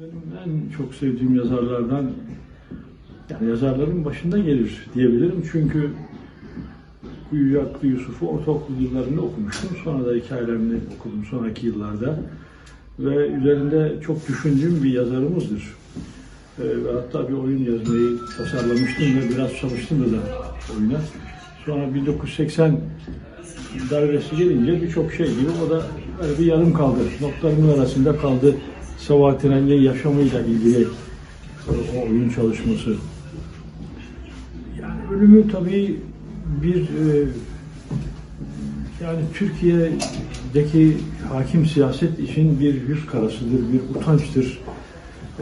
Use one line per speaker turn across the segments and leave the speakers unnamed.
Benim en çok sevdiğim yazarlardan, yani yazarların başında gelir diyebilirim. Çünkü Kuyucu Hakkı Yusuf'u ortaokul yıllarında okumuştum. Sonra da hikayelerini okudum sonraki yıllarda. Ve üzerinde çok düşündüğüm bir yazarımızdır. Ee, ve hatta bir oyun yazmayı tasarlamıştım ve biraz çalıştım da, oyuna. Sonra 1980 darbesi gelince birçok şey gibi o da bir yarım kaldı. Notlarımın arasında kaldı. Sabahattin Ali'nin yaşamıyla ilgili o oyun çalışması. Yani ölümü tabii bir e, yani Türkiye'deki hakim siyaset için bir yüz karasıdır, bir utançtır.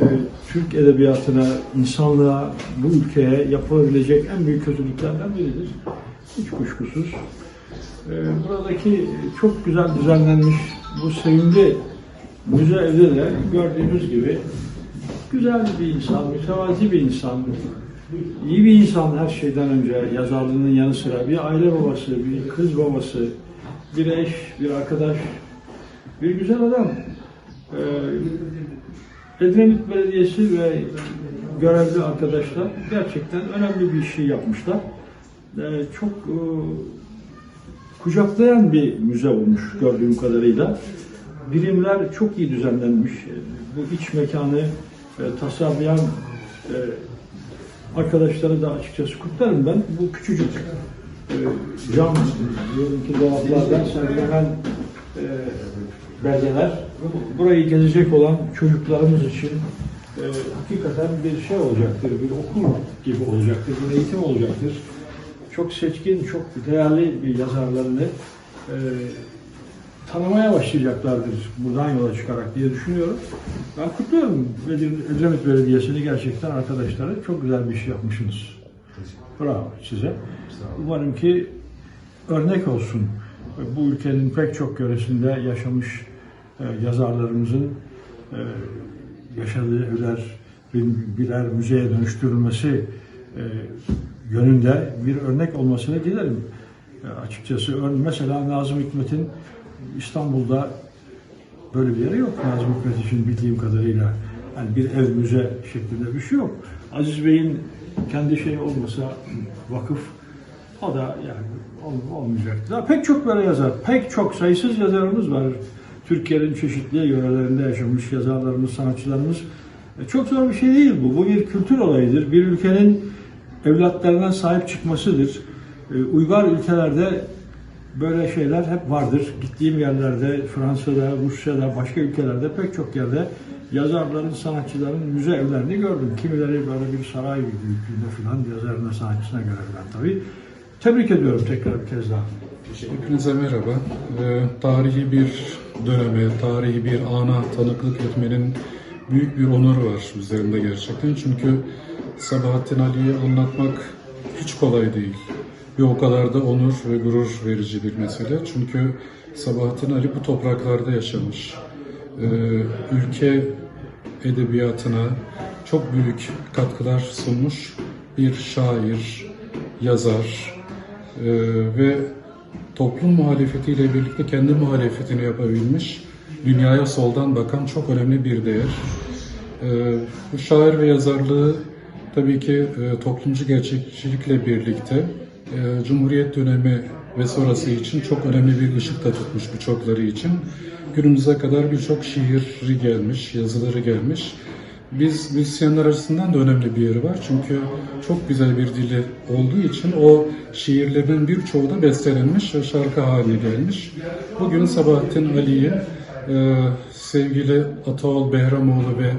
E, Türk edebiyatına, insanlığa, bu ülkeye yapılabilecek en büyük kötülüklerden biridir. Hiç kuşkusuz. E, buradaki çok güzel düzenlenmiş bu sevimli müze evde de gördüğünüz gibi güzel bir insan, mütevazi bir insan, iyi bir insan her şeyden önce yazarlığının yanı sıra bir aile babası, bir kız babası, bir eş, bir arkadaş, bir güzel adam. Ee, Edremit Belediyesi ve görevli arkadaşlar gerçekten önemli bir şey yapmışlar. Ee, çok e, kucaklayan bir müze olmuş gördüğüm kadarıyla. Birimler çok iyi düzenlenmiş. Bu iç mekanı e, tasarlayan e, arkadaşlara da açıkçası kutlarım ben. Bu küçücük e, cam diyelim ki dolaplardan sergilenen e, belgeler burayı gezecek olan çocuklarımız için e, hakikaten bir şey olacaktır, bir okul gibi olacaktır, bir eğitim olacaktır. Çok seçkin, çok değerli bir yazarlarını e, tanımaya başlayacaklardır buradan yola çıkarak diye düşünüyorum. Ben kutluyorum Edremit Belediyesi'ni gerçekten arkadaşları çok güzel bir şey yapmışsınız. Bravo size. Umarım ki örnek olsun. Bu ülkenin pek çok yöresinde yaşamış e, yazarlarımızın e, yaşadığı evlerin birer müzeye dönüştürülmesi e, yönünde bir örnek olmasını dilerim. Açıkçası mesela Nazım Hikmet'in İstanbul'da böyle bir yeri yok Nazım Hikmet için bildiğim kadarıyla. Yani bir ev müze şeklinde bir şey yok. Aziz Bey'in kendi şeyi olmasa vakıf o da yani ol- olmayacak. Daha pek çok böyle yazar, pek çok sayısız yazarımız var. Türkiye'nin çeşitli yörelerinde yaşamış yazarlarımız, sanatçılarımız. E, Çok zor bir şey değil bu. Bu bir kültür olayıdır. Bir ülkenin evlatlarına sahip çıkmasıdır. E, Uygar ülkelerde böyle şeyler hep vardır. Gittiğim yerlerde, Fransa'da, Rusya'da, başka ülkelerde pek çok yerde yazarların, sanatçıların müze evlerini gördüm. Kimileri böyle bir saray büyüklüğünde falan yazarına, sanatçısına göre falan tabii. Tebrik ediyorum tekrar bir kez daha.
Hepinize merhaba. Ee, tarihi bir döneme, tarihi bir ana tanıklık etmenin büyük bir onuru var üzerinde gerçekten. Çünkü Sabahattin Ali'yi anlatmak hiç kolay değil. Bir o kadar da onur ve gurur verici bir mesele. Çünkü Sabahattin Ali bu topraklarda yaşamış. Ee, ülke edebiyatına çok büyük katkılar sunmuş bir şair, yazar, ee, ve toplum muhalefetiyle birlikte kendi muhalefetini yapabilmiş, dünyaya soldan bakan çok önemli bir değer. Ee, bu şair ve yazarlığı tabii ki e, toplumcu gerçekçilikle birlikte e, Cumhuriyet dönemi ve sonrası için çok önemli bir ışık da tutmuş birçokları için. Günümüze kadar birçok şiiri gelmiş, yazıları gelmiş. Biz müzisyenler açısından da önemli bir yeri var. Çünkü çok güzel bir dili olduğu için o şiirlerin birçoğu da bestelenmiş ve şarkı haline gelmiş. Bugün Sabahattin Ali'yi e, sevgili Ataol Behramoğlu ve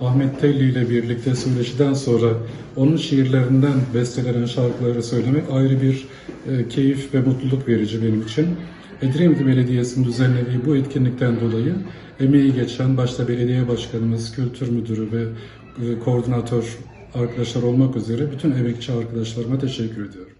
Ahmet Telli ile birlikte söyleşiden sonra onun şiirlerinden bestelenen şarkıları söylemek ayrı bir e, keyif ve mutluluk verici benim için. Edremit Belediyesi'nin düzenlediği bu etkinlikten dolayı emeği geçen başta belediye başkanımız, kültür müdürü ve e, koordinatör arkadaşlar olmak üzere bütün emekçi arkadaşlarıma teşekkür ediyorum.